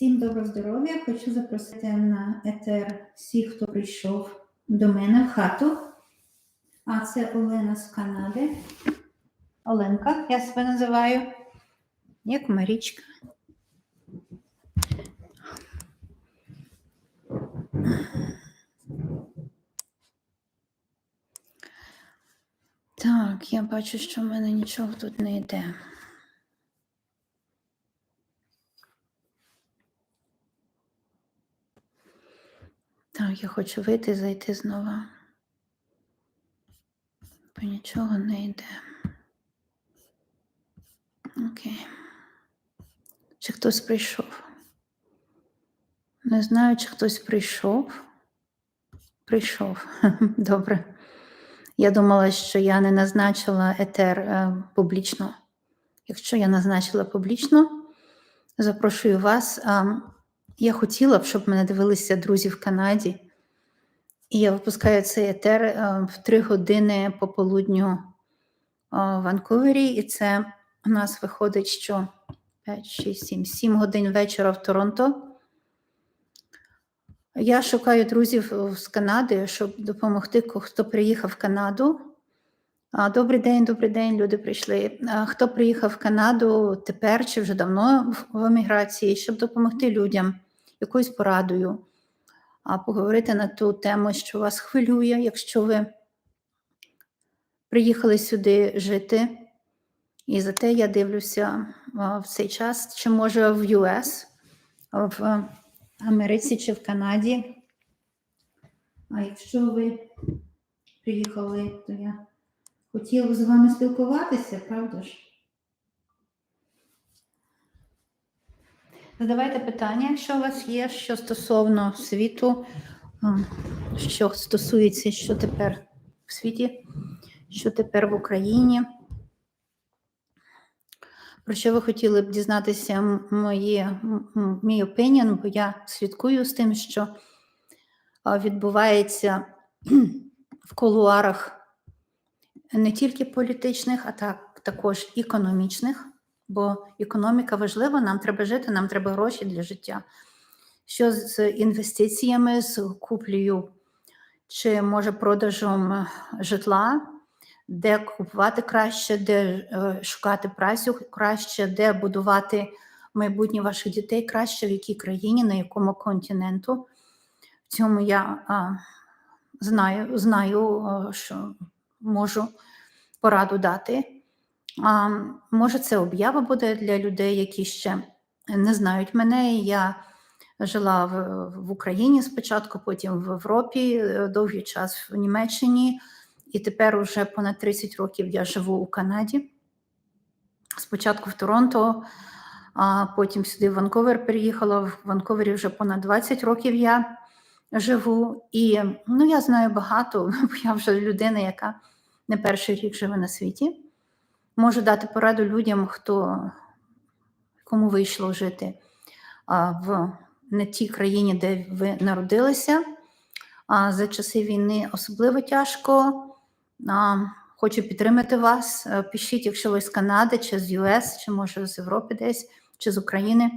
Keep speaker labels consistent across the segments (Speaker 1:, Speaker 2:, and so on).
Speaker 1: Всім доброго здоров'я! Хочу запросити на етер всіх, хто прийшов до мене в хату. А це Олена з Канади. Оленка, я себе називаю. Як Марічка. Так, я бачу, що в мене нічого тут не йде. Я хочу вийти і зайти знову. Бо нічого не йде. Окей. Чи хтось прийшов? Не знаю, чи хтось прийшов. Прийшов. Добре. Я думала, що я не назначила етер е, публічно. Якщо я назначила публічно, запрошую вас. А, я хотіла б, щоб мене дивилися друзі в Канаді. І я випускаю цей етер е, в 3 години пополудню е, в Ванкувері. І це у нас виходить, що 5, 6, 7, 7 годин вечора в Торонто. Я шукаю друзів е, з Канади, щоб допомогти, хто приїхав в Канаду. Добрий день, добрий день, люди прийшли. Хто приїхав в Канаду тепер чи вже давно в еміграції, щоб допомогти людям якоюсь порадою, а поговорити на ту тему, що вас хвилює, якщо ви приїхали сюди жити. І за те я дивлюся в цей час, чи може в US, в Америці чи в Канаді. А якщо ви приїхали, то я хотіла з вами спілкуватися, правда ж? Задавайте питання, якщо у вас є, що стосовно світу, що стосується, що тепер в світі, що тепер в Україні. Про що ви хотіли б дізнатися м- моє, м- м- мій опініон, бо я слідкую з тим, що відбувається в кулуарах не тільки політичних, а так, також економічних, бо економіка важлива, нам треба жити, нам треба гроші для життя. Що з інвестиціями, з куплею чи може продажем е, житла, де купувати краще, де е, шукати працю краще, де будувати майбутнє ваших дітей краще, в якій країні, на якому континенту. В цьому я а, знаю, знаю, що можу пораду дати. А, може, це об'ява буде для людей, які ще не знають мене. Я жила в, в Україні спочатку, потім в Європі, е, довгий час в Німеччині, і тепер уже понад 30 років я живу у Канаді. Спочатку в Торонто, а потім сюди в Ванкувер переїхала. В Ванкувері вже понад 20 років я живу. І ну, я знаю багато, бо я вже людина, яка не перший рік живе на світі. Можу дати пораду людям, хто кому вийшло жити в не тій країні, де ви народилися. А за часи війни особливо тяжко. Хочу підтримати вас. Е, Пишіть, якщо ви з Канади, чи з ЮС, чи може з Європи десь, чи з України.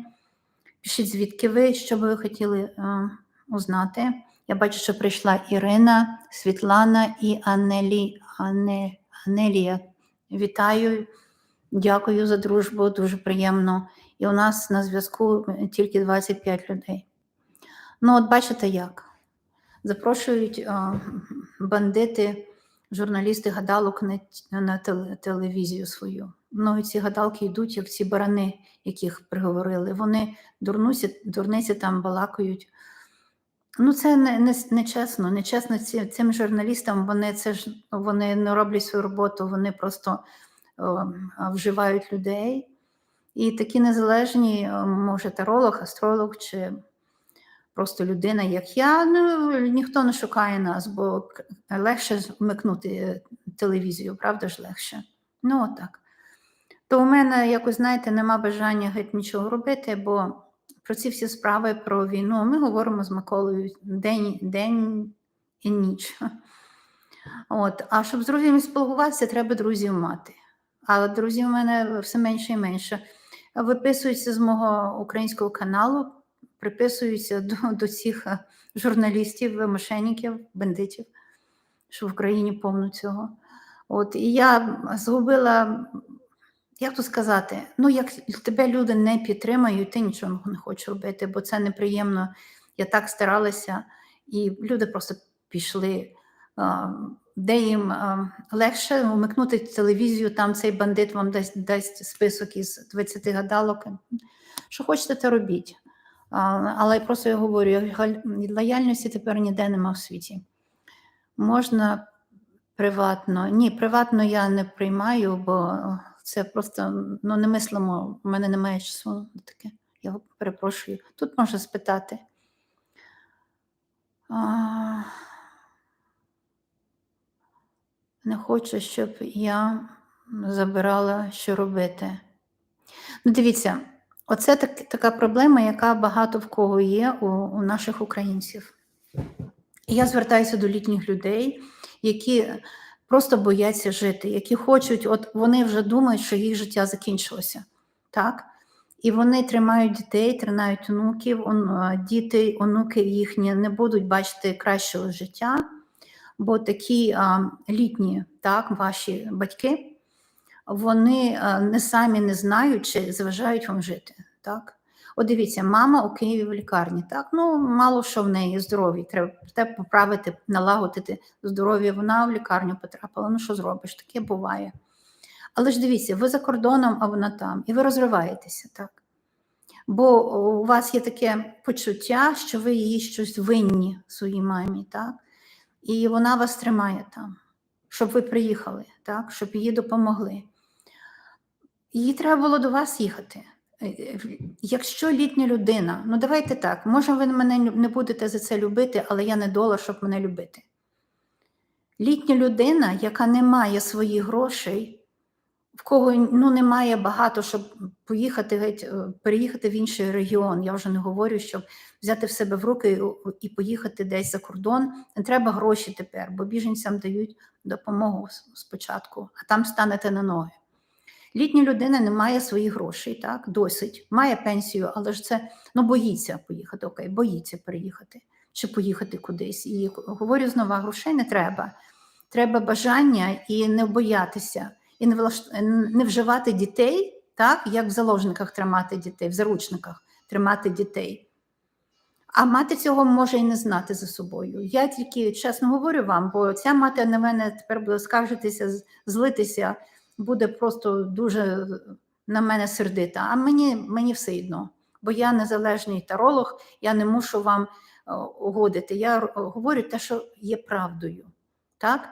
Speaker 1: Пишіть, звідки ви, що би ви хотіли е, узнати. Я бачу, що прийшла Ірина, Світлана і Анелі, Ане, Анелія. Вітаю, дякую за дружбу, дуже приємно. І у нас на зв'язку тільки 25 людей. Ну, от бачите як. Запрошують а, бандити, журналісти гадалок на, на телевізію свою. Ну, і ці гадалки йдуть, як ці барани, яких приговорили. Вони дурнусі, дурниці там балакають. Ну, це не, не, не чесно. Не чесно ці, цим журналістам. Вони це ж вони не роблять свою роботу, вони просто о, вживають людей. І такі незалежні, може, таролог, астролог чи просто людина, як я, ну ніхто не шукає нас, бо легше вмикнути е, телевізію, правда ж легше? Ну, отак. То у мене якось, знаєте, нема бажання геть нічого робити, бо про ці всі справи про війну ми говоримо з Миколою день, день і ніч. От. А щоб з друзями спілкуватися, треба друзів мати. А друзів у мене все менше і менше. Виписуються з мого українського каналу приписуються до, до цих журналістів, мошенників, бандитів, що в Україні повно цього. От, і я згубила, як то сказати, ну, як тебе люди не підтримають, ти нічого не хочеш робити, бо це неприємно. Я так старалася, і люди просто пішли. Де їм легше вмикнути телевізію, там цей бандит вам дасть, дасть список із 20 гадалок. Що хочете, те робіть. Але просто я говорю, лояльності тепер ніде нема в світі. Можна приватно. Ні, приватно я не приймаю, бо це просто ну, немислимо. У мене немає часу на таке. Я перепрошую. Тут можна спитати. А, Не хочу, щоб я забирала, що робити. Ну, дивіться, оце так, така проблема, яка багато в кого є у, у наших українців. Я звертаюся до літніх людей, які просто бояться жити, які хочуть, от вони вже думають, що їх життя закінчилося. Так? І вони тримають дітей, тримають онуків, он, діти, онуки їхні не будуть бачити кращого життя, бо такі а, літні, так, ваші батьки, вони а, не самі не знають, чи заважають вам жити. Так? От дивіться, мама у Києві в лікарні, так, ну мало що в неї здоров'я, треба, поправити, налагодити здоров'я. Вона в лікарню потрапила. Ну що зробиш? Таке буває. Але ж дивіться, ви за кордоном, а вона там, і ви розриваєтеся, так? Бо у вас є таке почуття, що ви їй щось винні своїй мамі, так? І вона вас тримає там, щоб ви приїхали, так? щоб їй допомогли. Їй треба було до вас їхати. Е, Якщо літня людина, ну давайте так, може ви мене не будете за це любити, але я не дола, щоб мене любити. Літня людина, яка не має своїх грошей, в кого ну, немає багато, щоб поїхати геть, е, переїхати в інший регіон. Я вже не говорю, щоб взяти в себе в руки і поїхати десь за кордон. Не треба гроші тепер, бо біженцям дають допомогу спочатку, а там станете на ноги. Літня людина не має своїх грошей, так, досить, має пенсію, але ж це ну, боїться поїхати, окей, боїться переїхати чи поїхати кудись. І говорю знову, грошей не треба. Треба бажання і не боятися, і не, влаш... не вживати дітей, так, як в заложниках тримати дітей, в заручниках тримати дітей. А мати цього може і не знати за собою. Я тільки чесно говорю вам, бо ця мати на мене тепер буде скаржитися, злитися, буде просто дуже на мене сердита. А мені, мені все одно, бо я незалежний таролог, я не мушу вам е, угодити. Я говорю те, що є правдою. Так?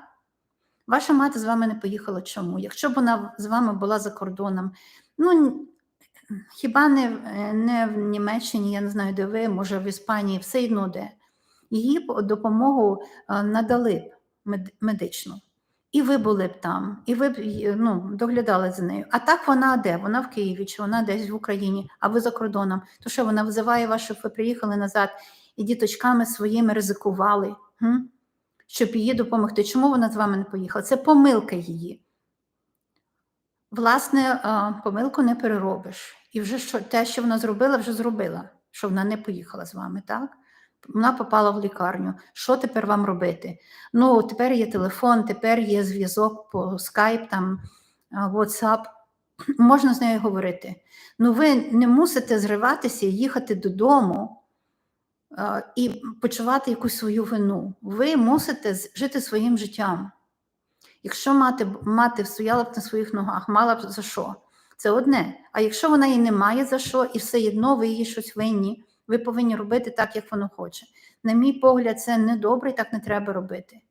Speaker 1: Ваша мати з вами не поїхала чому? Якщо б вона з вами була за кордоном, ну хіба не, е, не в Німеччині, я не знаю, де ви, може в Іспанії, все одно де. Її допомогу е, надали б мед- медичну. І ви були б там, і ви б ну, доглядали за нею. А так вона де? Вона в Києві, чи вона десь в Україні, а ви за кордоном. То що вона визиває вас, щоб ви приїхали назад і діточками своїми ризикували, м? щоб їй допомогти. Чому вона з вами не поїхала? Це помилка її. Власне, помилку не переробиш. І вже що, те, що вона зробила, вже зробила, що вона не поїхала з вами, так? Вона попала в лікарню. Що тепер вам робити? Ну, тепер є телефон, тепер є зв'язок по Skype, там, WhatsApp. Можна з нею говорити. Ну, ви не мусите зриватися і їхати додому і почувати якусь свою вину. Ви мусите жити своїм життям. Якщо мати, мати стояла б на своїх ногах, мала б за що? Це одне. А якщо вона і не має за що, і все одно ви їй щось винні, ви повинні робити так, як воно хоче. На мій погляд, це не добре, і так не треба робити.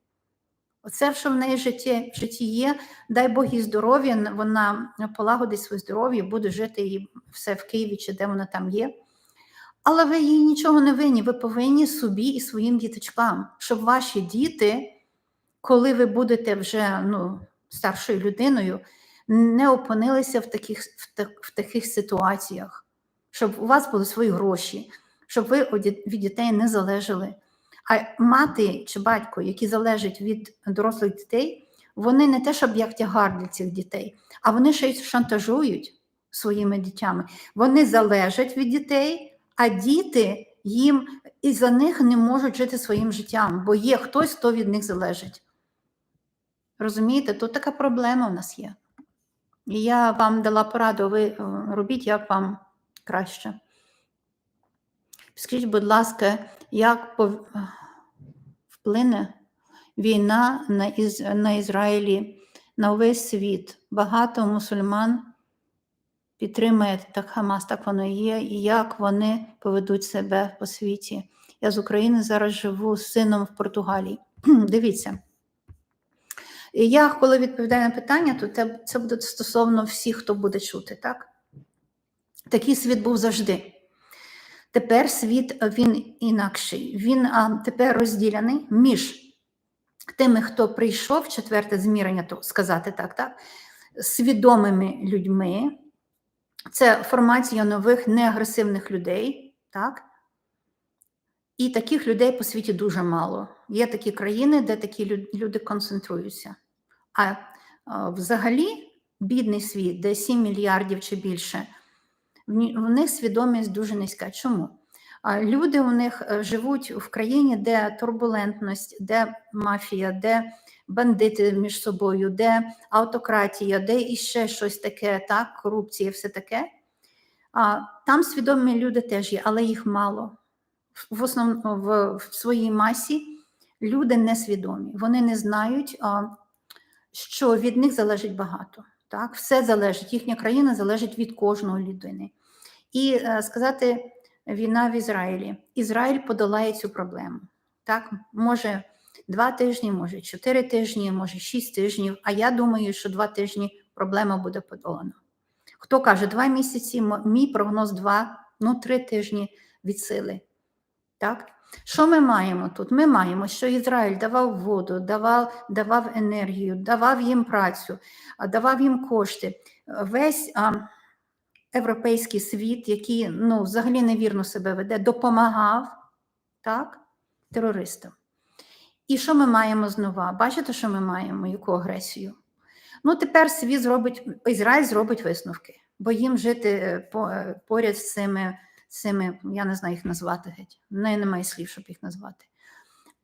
Speaker 1: Оце, що в неї житті, в житті є, дай Бог їй здоров'я, вона полагодить своє здоров'я, буде жити і все в Києві чи де вона там є. Але ви їй нічого не винні. Ви повинні собі і своїм діточкам, щоб ваші діти, коли ви будете вже ну, старшою людиною, не опинилися в таких, в, так, в таких ситуаціях, щоб у вас були свої гроші, щоб ви від дітей не залежали. А мати чи батько, які залежать від дорослих дітей, вони не те, щоб як тягар для цих дітей, а вони ще й шантажують своїми дітями. Вони залежать від дітей, а діти їм і за них не можуть жити своїм життям, бо є хтось, хто від них залежить. Розумієте, тут така проблема в нас є. І я вам дала пораду, ви е, робіть, як вам краще. Скажіть, будь ласка, як вплине війна на, Із... на Ізраїлі, на весь світ? Багато мусульман підтримує так Хамас, так воно є, і як вони поведуть себе по світі. Я з України зараз живу з сином в Португалії. Дивіться. І я, коли відповідаю на питання, то це буде стосовно всіх, хто буде чути, так? Такий світ був завжди. Тепер світ він інакший. Він а, тепер розділений між тими, хто прийшов, четверте змірення, то сказати так, так, свідомими людьми. Це формація нових неагресивних людей, так? І таких людей по світі дуже мало. Є такі країни, де такі люди концентруються. А, а взагалі, бідний світ, де 7 мільярдів чи більше, в них свідомість дуже низька. Чому? Люди у них е, живуть в країні, де турбулентність, де мафія, де бандити між собою, де автократія, де іще щось таке, так, корупція, все таке. Там свідомі люди теж є, але їх мало. В основному в, в своїй масі люди несвідомі. Вони не знають, що від них залежить багато. Так? Все залежить, їхня країна залежить від кожної людини. І е, сказати, війна в Ізраїлі. Ізраїль подолає цю проблему. Так? Може два тижні, може чотири тижні, може шість тижнів. А я думаю, що два тижні проблема буде подолана. Хто каже, два місяці, мій прогноз два, ну три тижні від сили. Так? Що ми маємо тут? Ми маємо, що Ізраїль давав воду, давав, давав енергію, давав їм працю, давав їм кошти. Весь а, європейський світ, який ну, взагалі невірно себе веде, допомагав так, терористам. І що ми маємо знову? Бачите, що ми маємо, яку агресію? Ну, тепер світ зробить, Ізраїль зробить висновки, бо їм жити е, е, поряд з цими, цими, я не знаю їх назвати геть. В неї немає слів, щоб їх назвати.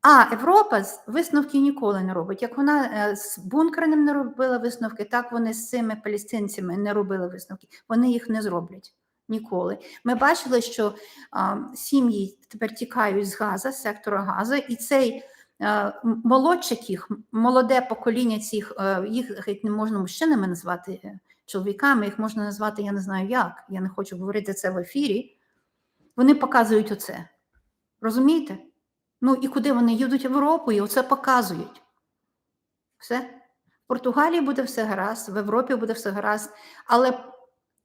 Speaker 1: А Європа з- висновки ніколи не робить. Як вона е, з бункерним не робила висновки, так вони з цими палестинцями не робили висновки. Вони їх не зроблять ніколи. Ми бачили, що а, сім'ї тепер тікають з Газа, з сектора Газа, і цей е, молодчик їх, молоде покоління цих, е, їх геть не можна мужчинами назвати чоловіками, їх можна назвати, я не знаю як, я не хочу говорити це в ефірі. Вони показують оце. Розумієте? Ну і куди вони їдуть в Європу і оце показують. Все. В Португалії буде все гаразд, в Європі буде все гаразд. Але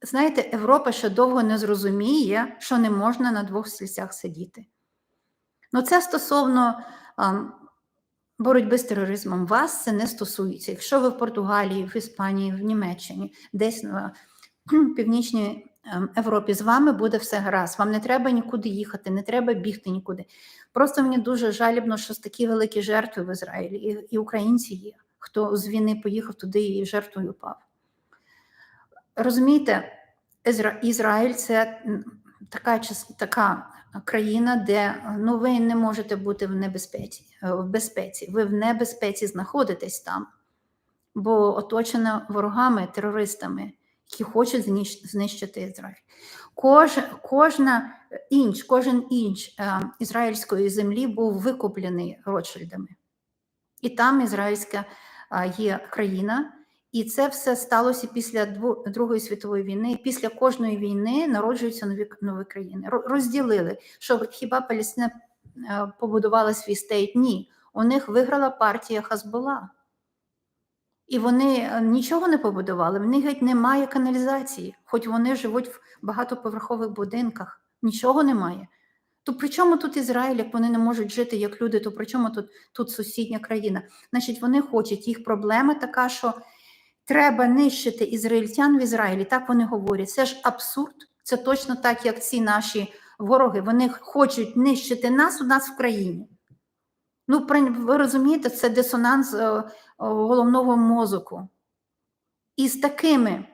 Speaker 1: знаєте, Європа ще довго не зрозуміє, що не можна на двох стільцях сидіти. Ну, це стосовно ам, боротьби з тероризмом. Вас це не стосується. Якщо ви в Португалії, в Іспанії, в Німеччині, десь на північній ем, Європі з вами буде все гаразд. Вам не треба нікуди їхати, не треба бігти нікуди. Просто мені дуже жалібно, що такі великі жертви в Ізраїлі, і, і українці є, хто з війни поїхав туди і жертвою пав. Розумієте, Ізра... Ізраїль це така, така країна, де ну, ви не можете бути в небезпеці, е, в безпеці. Ви в небезпеці знаходитесь там, бо оточена ворогами, терористами, які хочуть знищити Ізраїль. Кож, кожна інч, кожен інч е, ізраїльської землі був викуплений Ротшильдами. І там ізраїльська е, є країна, і це все сталося після Другої світової війни. Після кожної війни народжуються нові, нові країни. Ро- Розділили, що хіба Палестина е, побудувала свій стейт? Ні. У них виграла партія Хазбола. І вони е, нічого не побудували, в них геть немає каналізації, хоч вони живуть в багатоповерхових будинках, нічого немає. То при чому тут Ізраїль, як вони не можуть жити як люди, то при чому тут, тут сусідня країна? Значить, вони хочуть, їх проблема така, що треба нищити ізраїльтян в Ізраїлі. Так вони говорять. Це ж абсурд. Це точно так, як ці наші вороги. Вони хочуть нищити нас у нас в країні. Ну, ви розумієте, це дисонанс е, головного мозку. І з такими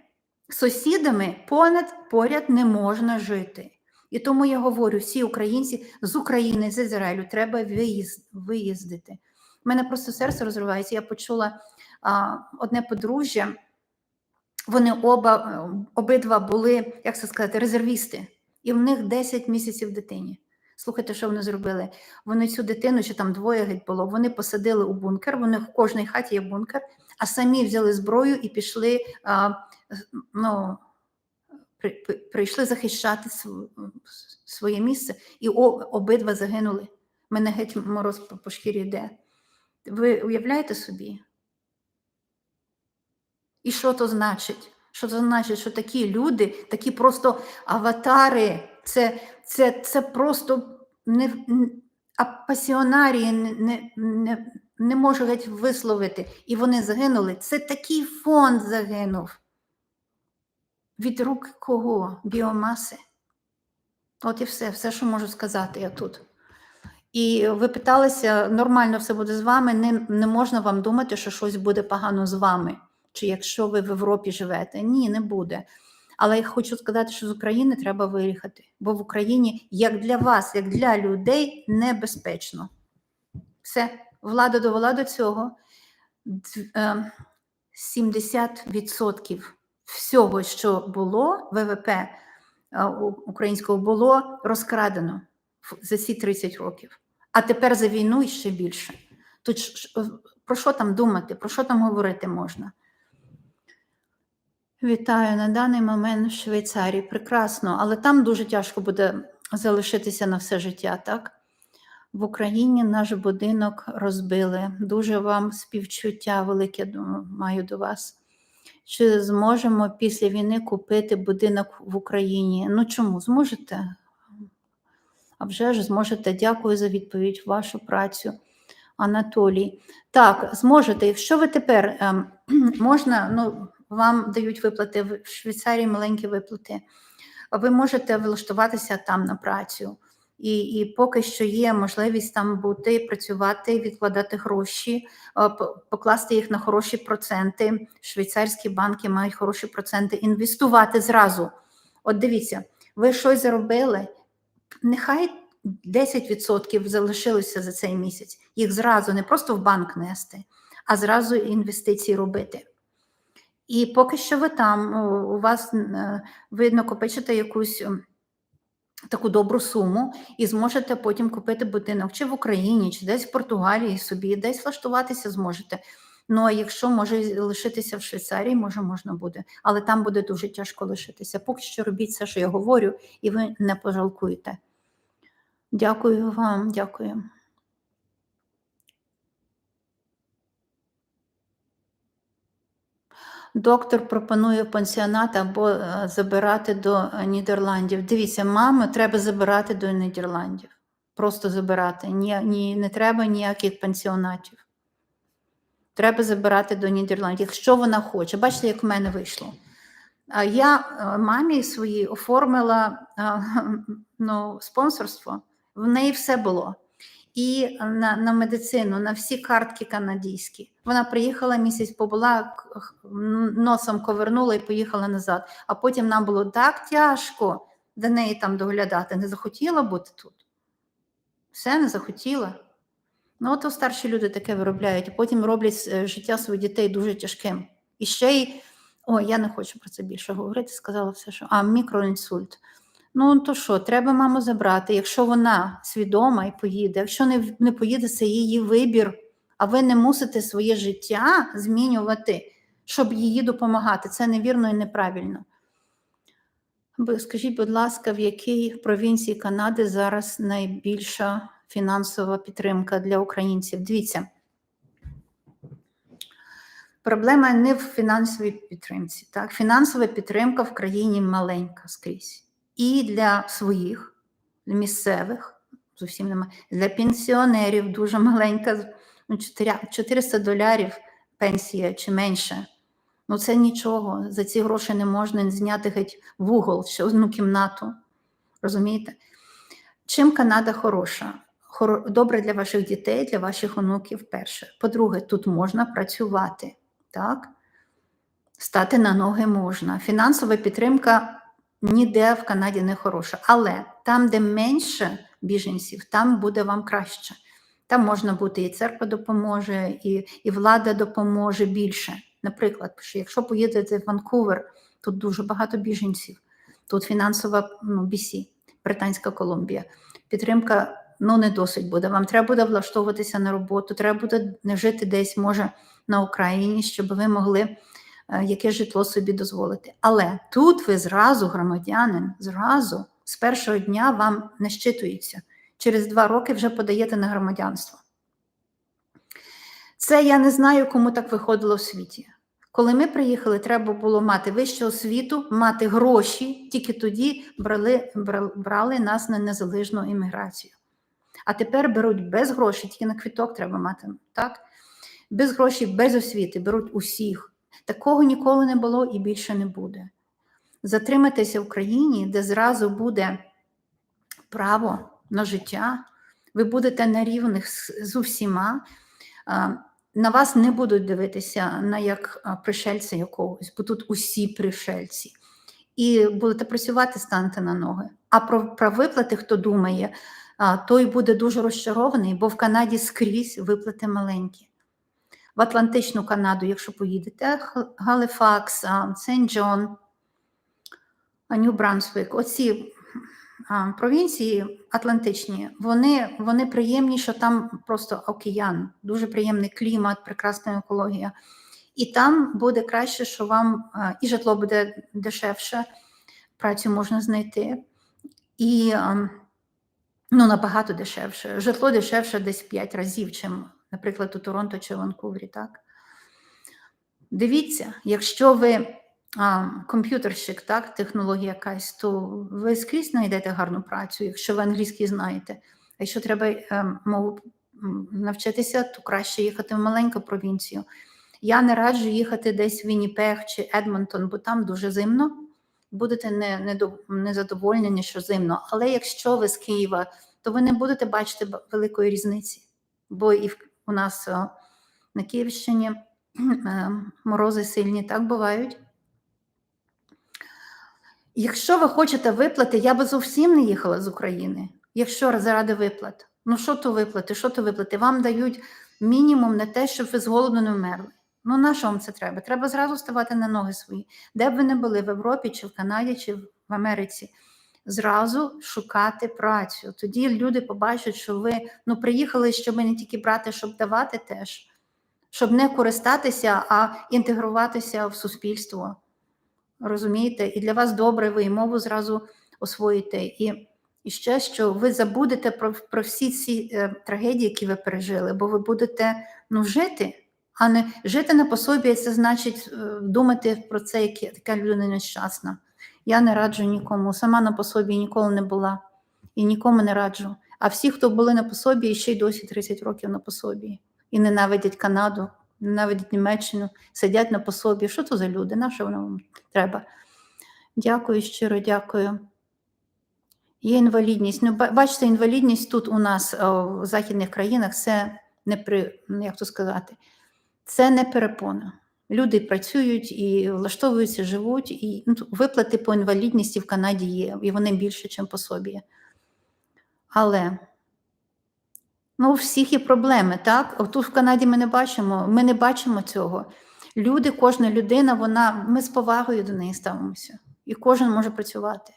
Speaker 1: сусідами понад поряд не можна жити. І тому я говорю, всі українці з України, з Ізраїлю треба виїздити. У мене просто серце розривається. Я почула а, одне подружжя, вони оба обидва були, як це сказати, резервісти, і в них 10 місяців дитині. Слухайте, що вони зробили? Вони цю дитину, чи там двоє геть було, вони посадили у бункер. Вони в кожній хаті є бункер, а самі взяли зброю і пішли. А, ну, при- при- прийшли захищати св- своє місце, і обидва загинули. Мене геть мороз по, шкірі йде. Ви уявляєте собі? І що то значить? Що це значить, що такі люди, такі просто аватари, це, це, це просто не, н- пасіонарії не, не, не, не можу геть висловити. І вони загинули. Це такий фонд загинув. Від рук кого? Біомаси. От і все, все, що можу сказати я тут. І ви питалися, нормально все буде з вами, не, не можна вам думати, що щось буде погано з вами, чи якщо ви в Європі живете. Ні, не буде. Але я хочу сказати, що з України треба виїхати, бо в Україні, як для вас, як для людей, небезпечно. Все, влада довела до цього. Е, 70% всього, що було ВВП е, українського, було розкрадено за ці 30 років. А тепер за війну ще більше. Тут е, про що там думати, про що там говорити можна? Вітаю на даний момент в Швейцарії. Прекрасно, але там дуже тяжко буде залишитися на все життя, так? В Україні наш будинок розбили. Дуже вам співчуття велике маю до вас. Чи зможемо після війни купити будинок в Україні? Ну чому зможете? А вже ж зможете. Дякую за відповідь, вашу працю, Анатолій. Так, зможете. Якщо ви тепер ем, можна, ну вам дають виплати в Швейцарії маленькі виплати. Ви можете влаштуватися там на працю. І, і поки що є можливість там бути, працювати, відкладати гроші, е, покласти їх на хороші проценти. Швейцарські банки мають хороші проценти, інвестувати зразу. От дивіться, ви щось заробили, нехай 10% залишилося за цей місяць. Їх зразу не просто в банк нести, а зразу інвестиції робити. І поки що ви там, у у вас е, ви накопичите якусь ем, таку добру суму і зможете потім купити будинок чи в Україні, чи десь в Португалії собі, десь влаштуватися зможете. Ну а якщо може лишитися в Швейцарії, може можна буде, але там буде дуже тяжко лишитися. Поки що робіть все, що я говорю, і ви не пожалкуєте. Дякую вам, дякую. Доктор пропонує пансіонат або е, забирати до е, Нідерландів. Дивіться, мами треба забирати до Нідерландів. Просто забирати. Ні, ні, не треба ніяких пансіонатів. Треба забирати до Нідерландів, якщо вона хоче. Бачите, як в мене вийшло. Я е, мамі своїй оформила ну, спонсорство. В неї все було. І на, на медицину, на всі картки канадські. Вона приїхала місяць, побула, носом ковернула і поїхала назад. А потім нам було так тяжко до неї там доглядати. Не захотіла бути тут. Все не захотіла. Ну, от старші люди таке виробляють, і потім роблять е, життя своїх дітей дуже тяжким. І ще й, ой, я не хочу про це більше говорити, сказала все, що а мікроінсульт. Ну, то що, треба маму забрати, якщо вона свідома і поїде. Якщо не, не поїде, це її вибір, а ви не мусите своє життя змінювати, щоб їй допомагати. Це невірно і неправильно. Скажіть, будь ласка, в якій провінції Канади зараз найбільша фінансова підтримка для українців? Дивіться. Проблема не в фінансовій підтримці. Так? Фінансова підтримка в країні маленька скрізь. І для своїх, місцевих, зовсім немає, для пенсіонерів дуже маленька, ну, 4 400 доларів пенсія чи менше. Ну це нічого. За ці гроші не можна зняти геть угол ще одну кімнату. Розумієте? Чим Канада хороша? Добре для ваших дітей, для ваших онуків перше. По-друге, тут можна працювати, так? Стати на ноги можна. Фінансова підтримка ніде в Канаді не хороша. Але там, де менше біженців, там буде вам краще. Там можна бути, і церква допоможе, і, і влада допоможе більше. Наприклад, що якщо поїдете в Ванкувер, тут дуже багато біженців, тут фінансова ну, BC, Британська Колумбія. Підтримка ну, не досить буде. Вам треба буде влаштовуватися на роботу, треба буде жити десь, може, на Україні, щоб ви могли яке житло собі дозволити. Але тут ви зразу, громадянин, зразу з першого дня вам не щитується. Через два роки вже подаєте на громадянство. Це я не знаю, кому так виходило в світі. Коли ми приїхали, треба було мати вищу освіту, мати гроші, тільки тоді брали, брали, брали нас на незалежну імміграцію. А тепер беруть без грошей, тільки на квіток треба мати. так? Без грошей, без освіти беруть усіх. Такого ніколи не було і більше не буде. Затриматися в країні, де зразу буде право на життя, ви будете на рівних з, усіма. На вас не будуть дивитися на як пришельця якогось, бо тут усі пришельці. І будете працювати, станете на ноги. А про, про виплати, хто думає, той буде дуже розчарований, бо в Канаді скрізь виплати маленькі. В Атлантичну Канаду, якщо поїдете, Галифакс, Сент Джон, Нью Брансвик, оці провінції Атлантичні, вони, вони приємні, що там просто океан, дуже приємний клімат, прекрасна екологія. І там буде краще, що вам і житло буде дешевше, працю можна знайти. І ну, набагато дешевше. Житло дешевше десь 5 разів, чим, наприклад, у Торонто чи Ванкувері. Так? Дивіться, якщо ви а, комп'ютерщик, так, технологія якась, то ви скрізь знайдете гарну працю, якщо ви англійський знаєте. А якщо треба е, мову навчитися, то краще їхати в маленьку провінцію. Я не раджу їхати десь в Вінніпег чи Едмонтон, бо там дуже зимно. Будете не, не, не що зимно. Але якщо ви з Києва, то ви не будете бачити великої різниці. Бо і в, у нас на Київщині е, морози сильні так бувають. Якщо ви хочете виплати, я би зовсім не їхала з України. Якщо заради виплат. Ну, що то виплати? Що то виплати? Вам дають мінімум на те, щоб ви з голоду не вмерли. Ну, на що вам це треба? Треба зразу ставати на ноги свої. Де б ви не були, в Європі, чи в Канаді, чи в Америці. Зразу шукати працю. Тоді люди побачать, що ви ну, приїхали, щоб не тільки брати, щоб давати теж, щоб не користатися, а інтегруватися в суспільство. Розумієте? І для вас добре, ви і мову зразу освоїте. І і ще що ви забудете про про всі ці е, трагедії, які ви пережили, бо ви будете ну, жити, а не жити на пособі, це значить е, думати про це, як така людина нещасна. Я не раджу нікому. Сама на пособі ніколи не була і нікому не раджу. А всі, хто були на пособі, ще й досі 30 років на пособі і ненавидять Канаду, ненавидять Німеччину, сидять на пособі. Що то за люди? На що воно вам треба? Дякую, щиро дякую. Є інвалідність. Ну, бачите, інвалідність тут у нас в західних країнах це не при як то сказати, це не перепона. Люди працюють і влаштовуються, живуть, і ну, виплати по інвалідності в Канаді є, і вони більше, ніж пособі. Але ну, у всіх є проблеми, так? Тут в Канаді ми не бачимо, ми не бачимо цього. Люди, кожна людина, вона, ми з повагою до неї ставимося, і кожен може працювати.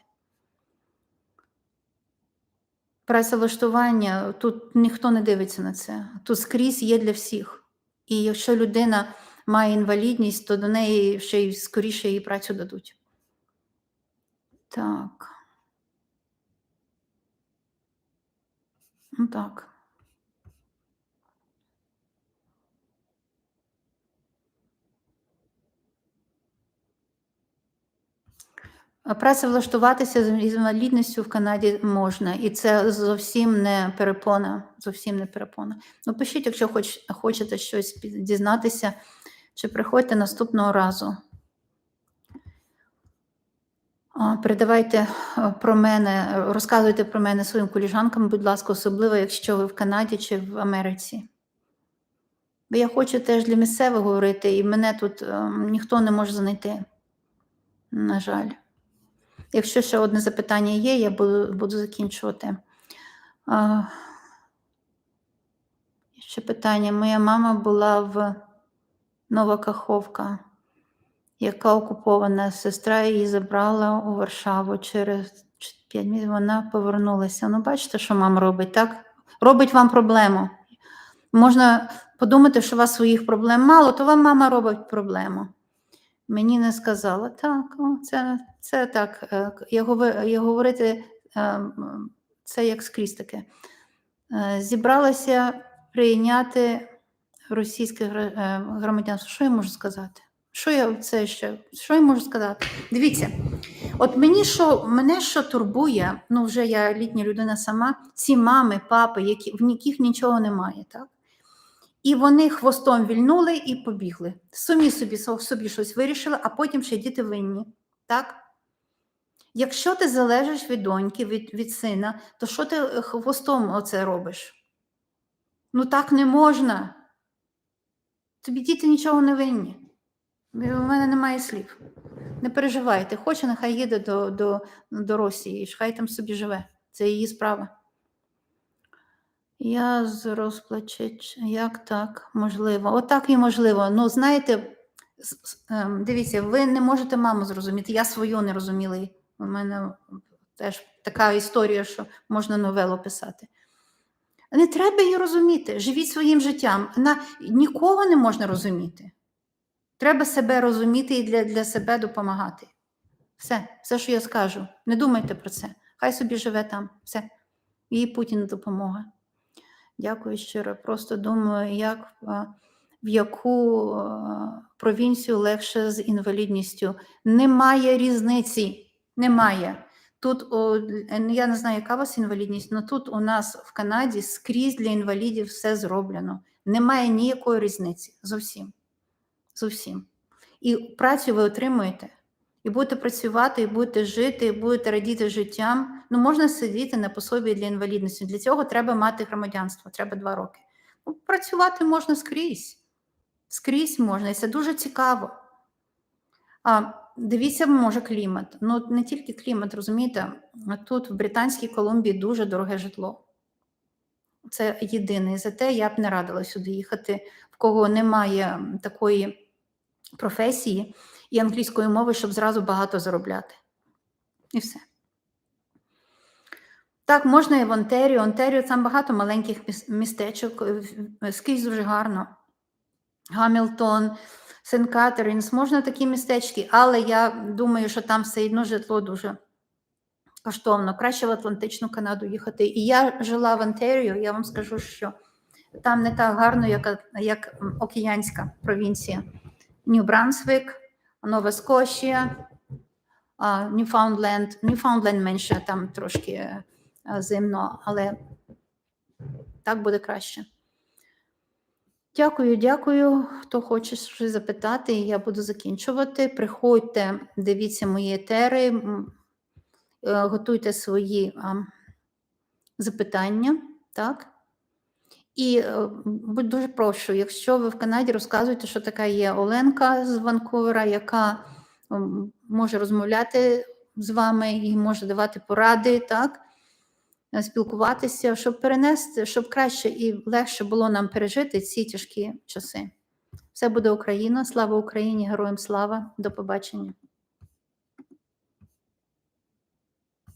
Speaker 1: Працевлаштування, тут ніхто не дивиться на це. Тут скрізь є для всіх. І якщо людина має інвалідність, то до неї ще й скоріше її працю дадуть. Так. Ну так. Працевлаштуватися з інвалідністю в Канаді можна, і це зовсім не перепона. Зовсім не перепона. Ну, пишіть, якщо хоч, хочете щось дізнатися, чи приходьте наступного разу. Передавайте про мене, розказуйте про мене своїм коліжанкам, будь ласка, особливо, якщо ви в Канаді чи в Америці. Бо я хочу теж для місцевих говорити, і мене тут ніхто не може знайти. На жаль. Якщо ще одне запитання є, я буду, буду закінчувати. А, ще питання. Моя мама була в Нова Каховка, яка окупована. Сестра її забрала у Варшаву через 5 місяців. Вона повернулася. Ну, бачите, що мама робить, так? Робить вам проблему. Можна подумати, що у вас своїх проблем мало, то вам мама робить проблему. Мені не сказала, так, це, це так. е, Я, говорити, е, це як скрізь таке. Е, Зібралася прийняти російське гра- е, громадянство. Що я можу сказати? Що я це ще? Що я можу сказати? Дивіться, от мені що мене що турбує, ну вже я літня людина сама, ці мами, папи, які в яких нічого немає, так? І вони хвостом вільнули і побігли. Самі собі собі щось вирішили, а потім ще діти винні. Так? Якщо ти залежиш від доньки, від, від сина, то що ти е, хвостом оце робиш? Ну так не можна. Тобі діти нічого не винні. У мене немає слів. Не переживайте. Хоче, нехай їде до, до, до Росії, ж хай там собі живе. Це її справа. Я розплачеч. Як так? Можливо. Отак і можливо. Ну, знаєте, ем, дивіться, ви не можете маму зрозуміти. Я свою не розуміла. У мене теж така історія, що можна новелу писати. Не треба її розуміти. Живіть своїм життям. На, нікого не можна розуміти. Треба себе розуміти і для, для себе допомагати. Все, все, що я скажу. Не думайте про це. Хай собі живе там. Все. Їй Путін допомога. Дякую щиро. Просто думаю, як в яку провінцію легше з інвалідністю. Немає різниці. Немає. Тут я не знаю, яка у вас інвалідність, але тут у нас в Канаді скрізь для інвалідів все зроблено. Немає ніякої різниці. Зовсім. Зовсім. І працю ви отримуєте. І будете працювати, і будете жити, і будете радіти життям. Ну, можна сидіти на пособі для інвалідності. Для цього треба мати громадянство, треба два роки. Ну, працювати можна скрізь. Скрізь можна, і це дуже цікаво. А, дивіться, може, клімат. Ну, не тільки клімат, розумієте, тут в Британській Колумбії дуже дороге житло. Це єдине. І за те я б не радила сюди їхати, в кого немає такої професії і англійської мови, щоб зразу багато заробляти. І все. Так, можна і в Онтеріо. Онтеріо там багато маленьких містечок, е, скрізь дуже гарно. Гамілтон, Сент Катерінс, можна такі містечки, але я думаю, що там все одно житло дуже коштовно. Краще в Атлантичну Канаду їхати. І я жила в Онтеріо, я вам скажу, що там не так гарно, як, як океанська провінція. Нью-Брансвік, Нова Скошія, Ньюфаундленд. Ньюфаундленд менше, там трошки е, зимно, але так буде краще. Дякую, дякую. Хто хоче щось запитати, я буду закінчувати. Приходьте, дивіться мої етери, е, готуйте свої запитання, так? І е, будь дуже прошу, якщо ви в Канаді розказуєте, що така є Оленка з Ванкувера, яка може розмовляти з вами і може давати поради, так? Е, спілкуватися, щоб перенести, щоб краще і легше було нам пережити ці тяжкі часи. Все буде Україна, слава Україні, героям слава, до побачення.